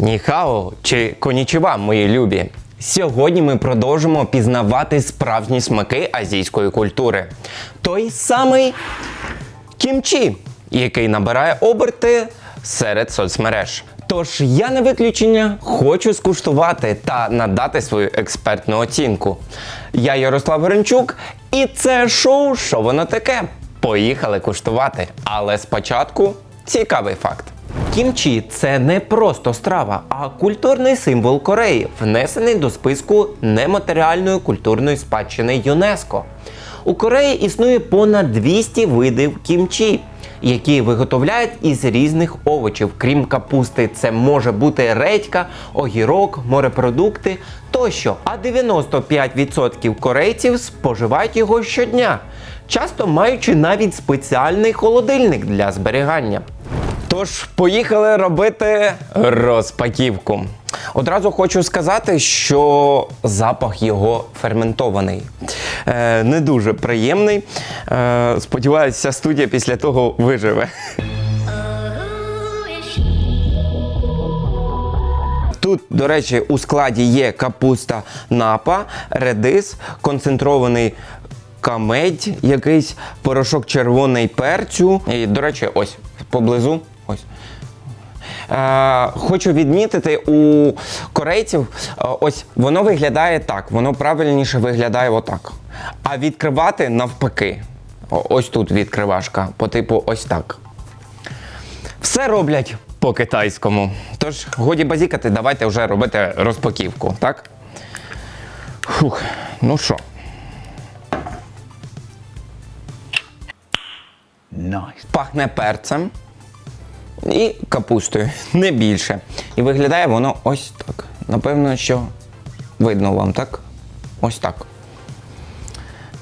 Ніхао чи конічева, мої любі. Сьогодні ми продовжимо пізнавати справжні смаки азійської культури. Той самий кімчі, який набирає оберти серед соцмереж. Тож я не виключення хочу скуштувати та надати свою експертну оцінку. Я Ярослав Гринчук, і це шоу Що воно таке? Поїхали куштувати. Але спочатку цікавий факт. Кімчі це не просто страва, а культурний символ Кореї, внесений до списку нематеріальної культурної спадщини ЮНЕСКО. У Кореї існує понад 200 видів кімчі, які виготовляють із різних овочів. Крім капусти, це може бути редька, огірок, морепродукти тощо. А 95% корейців споживають його щодня, часто маючи навіть спеціальний холодильник для зберігання. Тож, поїхали робити розпаківку. Одразу хочу сказати, що запах його ферментований. Е, не дуже приємний. Е, сподіваюся, студія після того виживе. Тут, до речі, у складі є капуста напа, редис, концентрований камедь, якийсь порошок червоний перцю. І, до речі, ось поблизу. Ось. Е, хочу відмітити у корейців, е, ось воно виглядає так, воно правильніше виглядає отак. А відкривати навпаки. Ось тут відкривашка, по типу ось так. Все роблять по-китайському. Тож, годі базікати, давайте вже робити розпаківку, так? Фух, ну що. Nice. Пахне перцем і капустою, не більше. І виглядає воно ось так. Напевно, що видно вам, так? Ось так.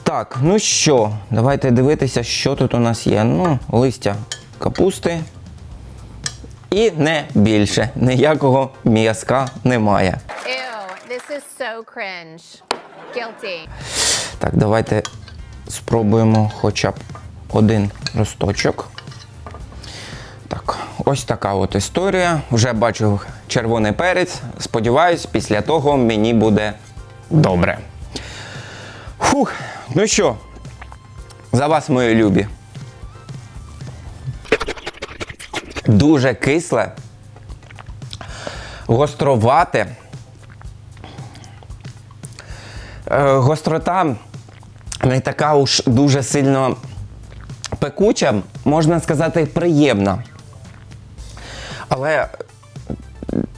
Так, ну що, давайте дивитися, що тут у нас є. Ну, листя капусти. І не більше. Ніякого м'язка немає. Ew, this is so cringe. Guilty. Так, давайте спробуємо хоча б один росточок. Ось така от історія. Вже бачу червоний перець. Сподіваюсь, після того мені буде добре. Фух, ну що, за вас, мої любі. Дуже кисле, гостровате. Е, гострота не така уж дуже сильно пекуча, можна сказати, приємна. Але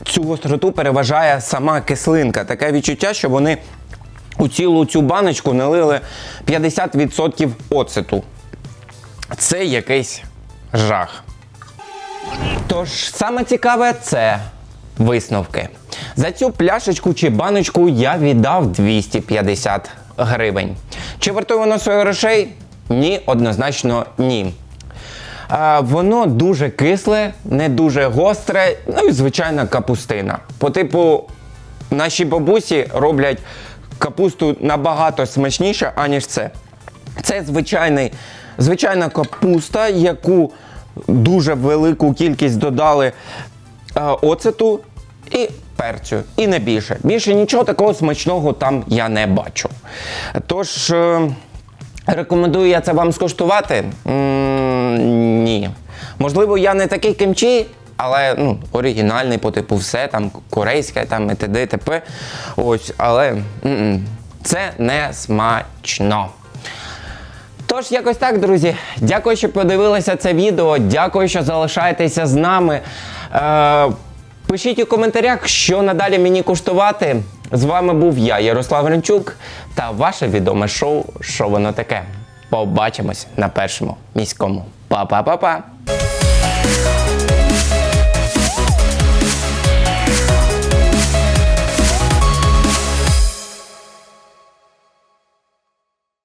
цю гостроту переважає сама кислинка. Таке відчуття, що вони у цілу цю баночку налили 50% оцету. Це якийсь жах. Тож саме цікаве це висновки. За цю пляшечку чи баночку я віддав 250 гривень. Чи вартує воно своїх грошей? Ні, однозначно ні. Воно дуже кисле, не дуже гостре, ну і звичайна капустина. По типу, наші бабусі роблять капусту набагато смачніше, аніж це. Це звичайний, звичайна капуста, яку дуже велику кількість додали е, оцету і перцю, і не більше. Більше нічого такого смачного там я не бачу. Тож, е, рекомендую я це вам скуштувати? М, ні. Можливо, я не такий кимчі, але ну, оригінальний по типу все, там корейське, там і т.д. т.п. Ось, але м-м, це не смачно. Тож, якось так, друзі. Дякую, що подивилися це відео. Дякую, що залишаєтеся з нами. Е, пишіть у коментарях, що надалі мені куштувати. З вами був я, Ярослав Гринчук, та ваше відоме шоу Що воно таке. Побачимось на першому міському. Па-па-па-па!